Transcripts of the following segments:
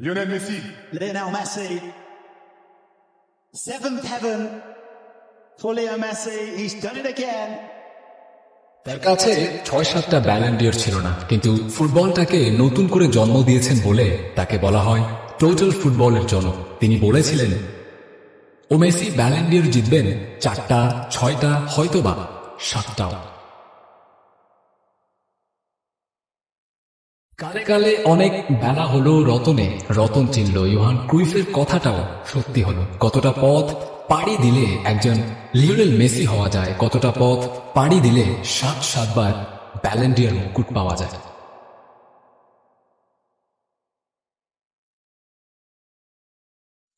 Lionel Messi, Lionel Messi. Seventh heaven for Leo Messi. He's done it again. তার কাছে ছয় সাতটা Ballon d'Or ছিল না কিন্তু ফুটবলটাকে নতুন করে জন্ম দিয়েছেন বলে তাকে বলা হয় টোটাল ফুটবলের জন্য তিনি বলেছিলেন ও মেসি ব্যালেন্ডিয়ার জিতবেন চারটা ছয়টা হয়তোবা সাতটাও কালে কালে অনেক বেলা হলো রতনে। রতন চিনল ইউহান ক্রুইফের কথাটাও সত্যি হলো। কতটা পথ পাড়ি দিলে একজন লিওনেল মেসি হওয়া যায়, কতটা পথ পাড়ি দিলে সাত সাতবার ব্যালেন্ডিয়ার মুকুট পাওয়া যায়।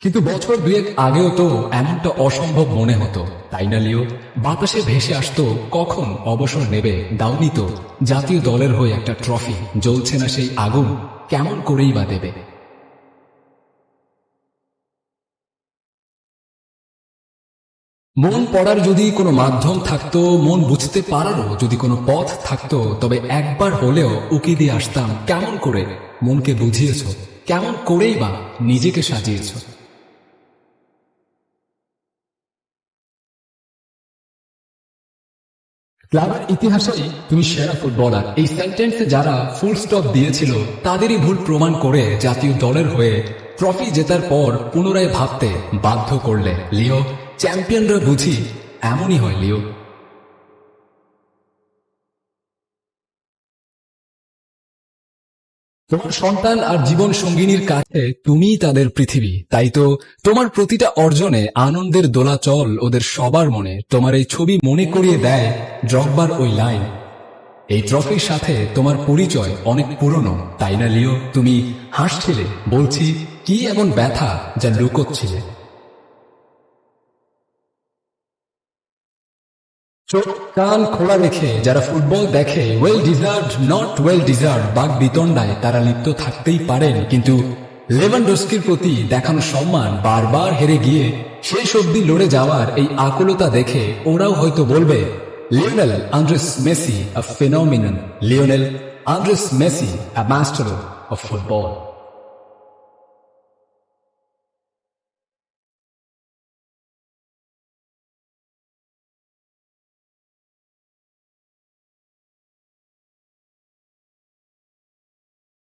কিন্তু বছর দুয়েক আগেও তো এমনটা অসম্ভব মনে হতো। তাই না, লিও? বাতাসে ভেসে আসতো, কখন অবসর নেবে দাউনি তো। জাতীয় দলের হয়ে একটা ট্রফি, জ্বলছে না সেই আগুন, কেমন করেই বা দেবে? মন পড়ার যদি কোনো মাধ্যম থাকতো, মন বুঝতে পারারও যদি কোনো পথ থাকতো, তবে একবার হলেও উকি দিয়ে আসতাম, কেমন করে? মনকে বুঝিয়েছ, কেমন করেই বা নিজেকে সাজিয়েছ? ক্লাবের ইতিহাসেই তুমি সেরা ফুটবলার। এই সেন্টেন্সে যারা ফুল স্টপ দিয়েছিল, তাদেরই ভুল প্রমাণ করে জাতীয় দলের হয়ে ট্রফি জেতার পর পুনরায় ভাবতে বাধ্য করলে। লিও চ্যাম্পিয়নরা বুঝি এমনই হয়, লিও। তোমার সন্তান আর জীবন সঙ্গিনীর কাছে তুমি তাদের পৃথিবী। তাই তো তোমার প্রতিটা অর্জনে আনন্দের দোলাচল ওদের সবার মনে। তোমার এই ছবি মনে করিয়ে দেয় ড্রগবার ওই লাইন। এই ট্রফির সাথে তোমার পরিচয় অনেক পুরনো। তাই না, লিও? তুমি হাসছিলে, বলছি, কি এমন ব্যথা যা লুকোচ্ছিলে? চোখ কান খোলা রেখে যারা ফুটবল দেখে well deserve not well deserve বাঘ বিতণ্ডায় তারা লিপ্ত থাকতেই পারেন। কিন্তু লেভানডস্কির প্রতি দেখানো সম্মান বারবার হেরে গিয়ে শেষ অব্দি লড়ে যাওয়ার এই আকুলতা দেখে ওরাও হয়তো বলবে Lionel Andres Messi a phenomenon Lionel Andres Messi a master of football